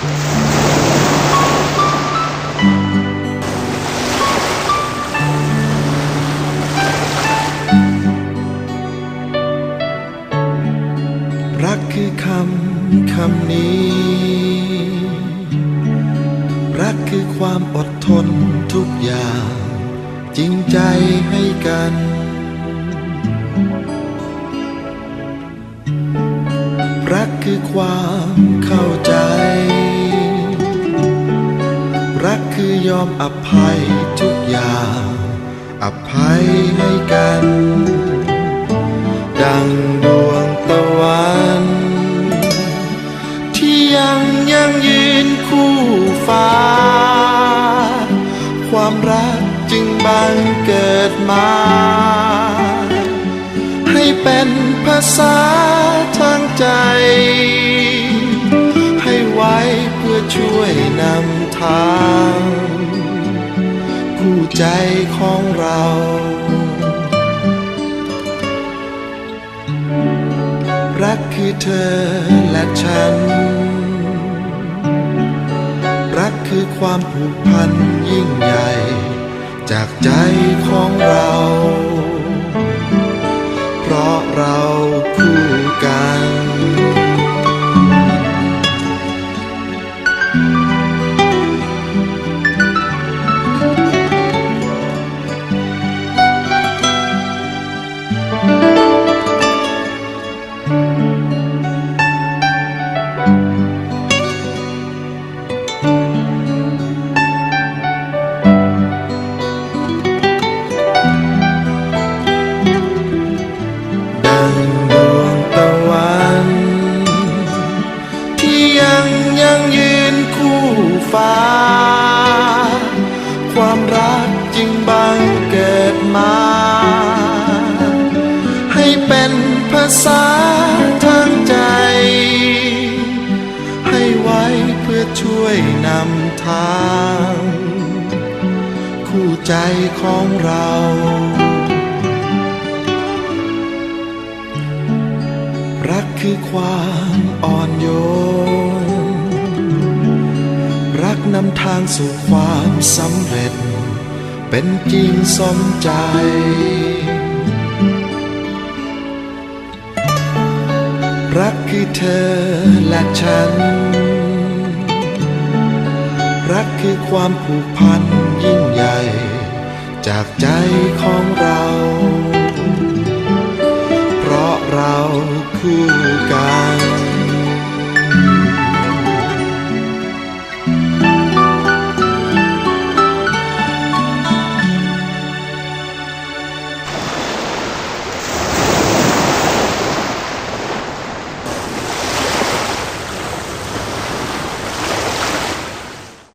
รักคือคำคำนี้ รักคือความอดทนทุกอย่าง จริงใจให้กัน รักคือความเข้าใจ คือยอมอภัยทุกอย่าง อภัยให้กัน ดังดวงตะวัน ที่ยังยังยืนคู่ฟ้า ความรักจึงบังเกิดมา ให้เป็นภาษาทางใจ ให้ไว้เพื่อช่วย นำทางคู่ใจของเรารักคือเธอและฉัน รักคือความผูกพันยิ่งใหญ่ จากใจของเรา เพราะเราคู่กัน เป็นภาษาทางใจ ให้ไว้เพื่อช่วยนำทาง คู่ใจของเรารักคือความอ่อนโยน รักนำทางสู่ความสำเร็จ เป็นจริงสมใจ รักคือเธอและฉัน รักคือความผูกพันยิ่งใหญ่ จากใจของเรา